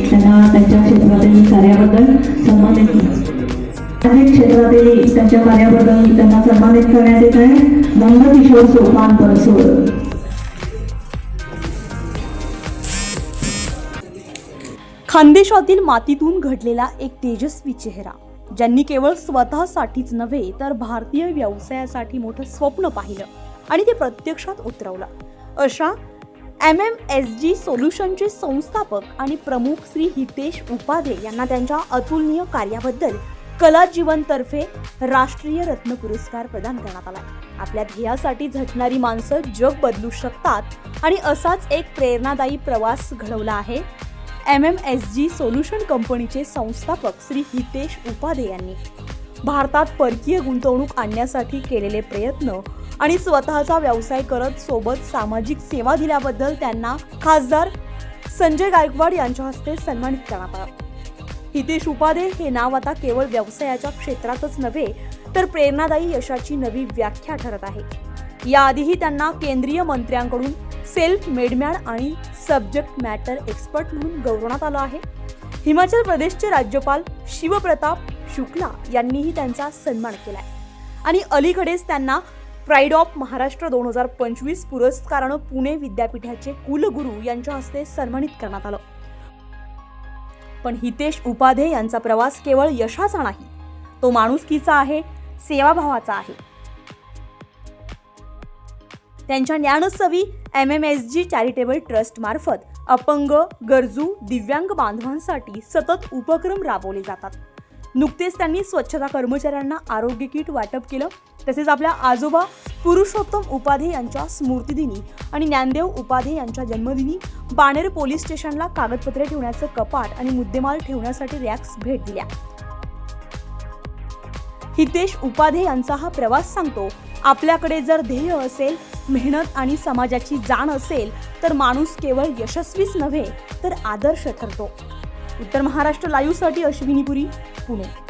त्यांना त्यांच्या क्षेत्रातील कार्याबद्दल सन्मानित अनेक क्षेत्रातील त्यांच्या कार्याबद्दल त्यांना सन्मानित करण्यात येत आहे नंदकिशोर सोपान परसोड खानदेशातील मातीतून घडलेला एक तेजस्वी चेहरा ज्यांनी केवळ स्वतःसाठीच नव्हे तर भारतीय व्यवसायासाठी मोठं स्वप्न पाहिलं आणि ते प्रत्यक्षात उतरवलं. अशा एम एम एस जी सोल्युशनचे संस्थापक आणि प्रमुख श्री हितेश उपाध्ये यांना त्यांच्या अतुलनीय कार्याबद्दल कला जीवनतर्फे राष्ट्रीय रत्न पुरस्कार प्रदान करण्यात आला आपल्या ध्येयासाठी झटणारी माणसं जग बदलू शकतात आणि असाच एक प्रेरणादायी प्रवास घडवला आहे M M S G solution कंपनीचे संस्थापक श्री हितेश उपाध्ये यांनी. भारतात परकीय गुंतवणूक आणण्यासाठी केलेले प्रयत्न आणि स्वतःचा व्यवसाय करत सोबत सामाजिक सेवा दिल्याबद्दल त्यांना खासदार संजय गायकवाड यांच्या हस्ते सन्मानित करण्यात आला. हितेश उपाध्ये हे नाव आता केवळ व्यवसायाच्या क्षेत्रातच नव्हे तर प्रेरणादायी यशाची नवी व्याख्या ठरत आहे. याआधीही त्यांना केंद्रीय मंत्र्यांकडून सेल्फ मेडमॅन आणि सब्जेक्ट मॅटर एक्सपर्ट म्हणून गौरवण्यात आलं आहे. हिमाचल प्रदेशचे राज्यपाल शिवप्रताप शुक्ला यांनीही त्यांचा सन्मान केलाय. आणि अलीकडेच त्यांना प्राईड ऑफ महाराष्ट्र दोन हजार पंचवीस पुरस्कारानं पुणे विद्यापीठाचे कुलगुरू यांच्या हस्ते सन्मानित करण्यात आलं. पण हितेश उपाध्ये यांचा प्रवास केवळ यशाचा नाही तो माणुसकीचा आहे सेवाभावाचा आहे. त्यांच्या ज्ञानसवी M M S G charitable trust मार्फत अपंग गरजू दिव्यांग बांधवांसाठी सतत उपक्रम राबवले जातात. नुकतेच त्यांनी स्वच्छता कर्मचाऱ्यांना आरोग्य किट वाटप केलं. तसेच आपल्या आजोबा पुरुषोत्तम उपाध्ये यांच्या स्मृतिदिनी आणि ज्ञानदेव उपाध्ये यांच्या जन्मदिनी बाणेर पोलीस स्टेशनला कागदपत्रे ठेवण्याचं कपाट आणि मुद्देमाल ठेवण्यासाठी रॅक्स भेट दिल्या. हितेश उपाध्ये यांचा हा प्रवास सांगतो आपल्याकडे जर ध्येय असेल मेहनत आणि समाजाची जाण असेल तर माणूस केवळ यशस्वीच नव्हे तर आदर्श ठरतो. उत्तर महाराष्ट्र लाईव्हसाठी अश्विनीपुरी पुरी पुणे